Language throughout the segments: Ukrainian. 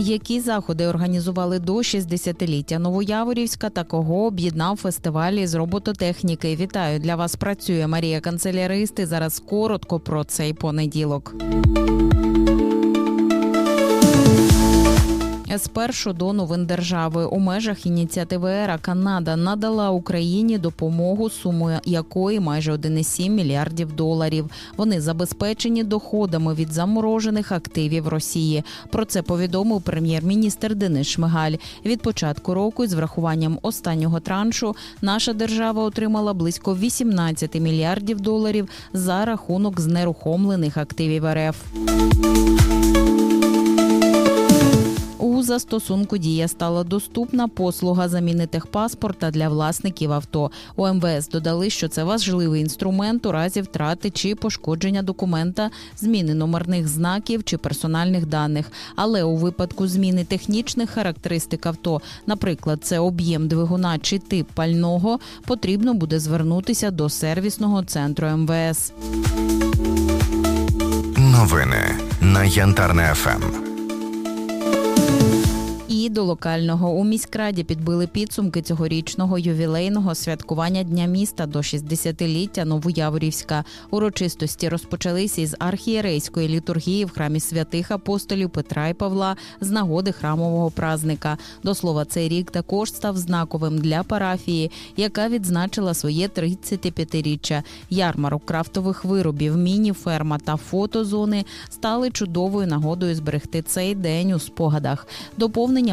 Які заходи організували до 60-ліття Новояворівська та кого об'єднав фестиваль із робототехніки? Вітаю для вас. Працює Марія Канцеляристи. Зараз коротко про цей понеділок. Спершу до новин держави у межах ініціативи ЕРА Канада надала Україні допомогу, суму якої майже 1,7 мільярдів доларів. Вони забезпечені доходами від заморожених активів Росії. Про це повідомив прем'єр-міністр Денис Шмигаль. Від початку року, з врахуванням останнього траншу, наша держава отримала близько 18 мільярдів доларів за рахунок знерухомлених активів РФ. Застосунку дія стала доступна послуга заміни техпаспорта для власників авто. У МВС додали, що це важливий інструмент у разі втрати чи пошкодження документа, зміни номерних знаків чи персональних даних. Але у випадку зміни технічних характеристик авто, наприклад, це об'єм двигуна чи тип пального, потрібно буде звернутися до сервісного центру МВС. Новини на Янтарне ФМ. До локального у міськраді підбили підсумки цьогорічного ювілейного святкування Дня міста до 60-ліття Новояворівська. Урочистості розпочалися із архієрейської літургії в храмі святих апостолів Петра і Павла з нагоди храмового празника. До слова, цей рік також став знаковим для парафії, яка відзначила своє 35-річчя. Ярмарок крафтових виробів, міні-ферма та фотозони стали чудовою нагодою зберегти цей день у спогадах.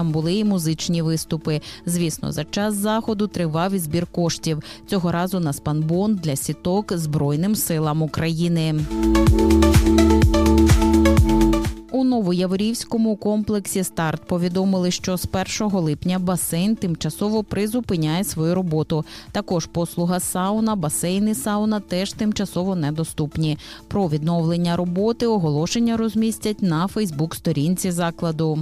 Доповненням були і музичні виступи. Звісно, за час заходу тривав і збір коштів. Цього разу на спанбон для сіток Збройним силам України. У Новояворівському комплексі старт повідомили, що з 1 липня басейн тимчасово призупиняє свою роботу. Також послуга сауна, басейни сауна теж тимчасово недоступні. Про відновлення роботи оголошення розмістять на Фейсбук-сторінці закладу.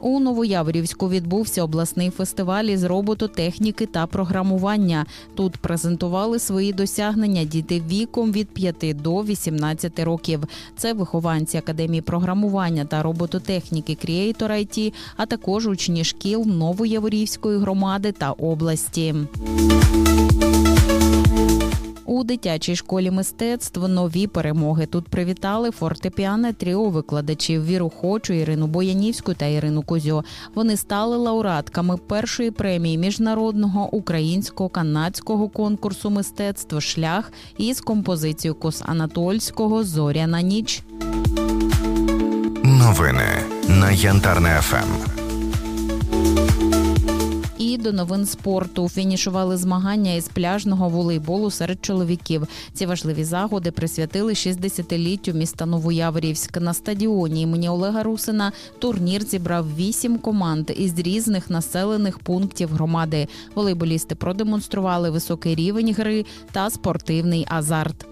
У Новояворівську відбувся обласний фестиваль із робототехніки та програмування. Тут презентували свої досягнення діти віком від 5 до 18 років. Це вихованці академії програмування та робототехніки Creator IT, а також учні шкіл Новояворівської громади та області. Дитячій школі мистецтв нові перемоги. Тут привітали фортепіане тріо викладачів Віру Хочу, Ірину Боянівську та Ірину Кузьо. Вони стали лауреатками першої премії міжнародного українського канадського конкурсу мистецтв Шлях із композицією Кос Анатольського Зоряна ніч. Новини на Янтарне ФМ. І до новин спорту фінішували змагання із пляжного волейболу серед чоловіків. Ці важливі заходи присвятили 60-літтю міста Новояворівськ. На стадіоні імені Олега Русина турнір зібрав вісім команд із різних населених пунктів громади. Волейболісти продемонстрували високий рівень гри та спортивний азарт.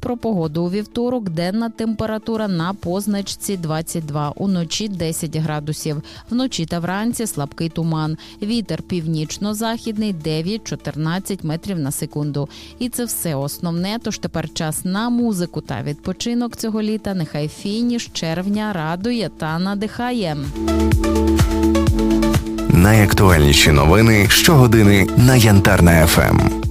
Про погоду у вівторок денна температура на позначці 22, уночі 10 градусів. Вночі та вранці слабкий туман. Вітер північно-західний 9-14 метрів на секунду. І це все основне. Тож тепер час на музику та відпочинок цього літа. Нехай фініш червня радує та надихає. Найактуальніші новини щогодини на Янтарне ФМ.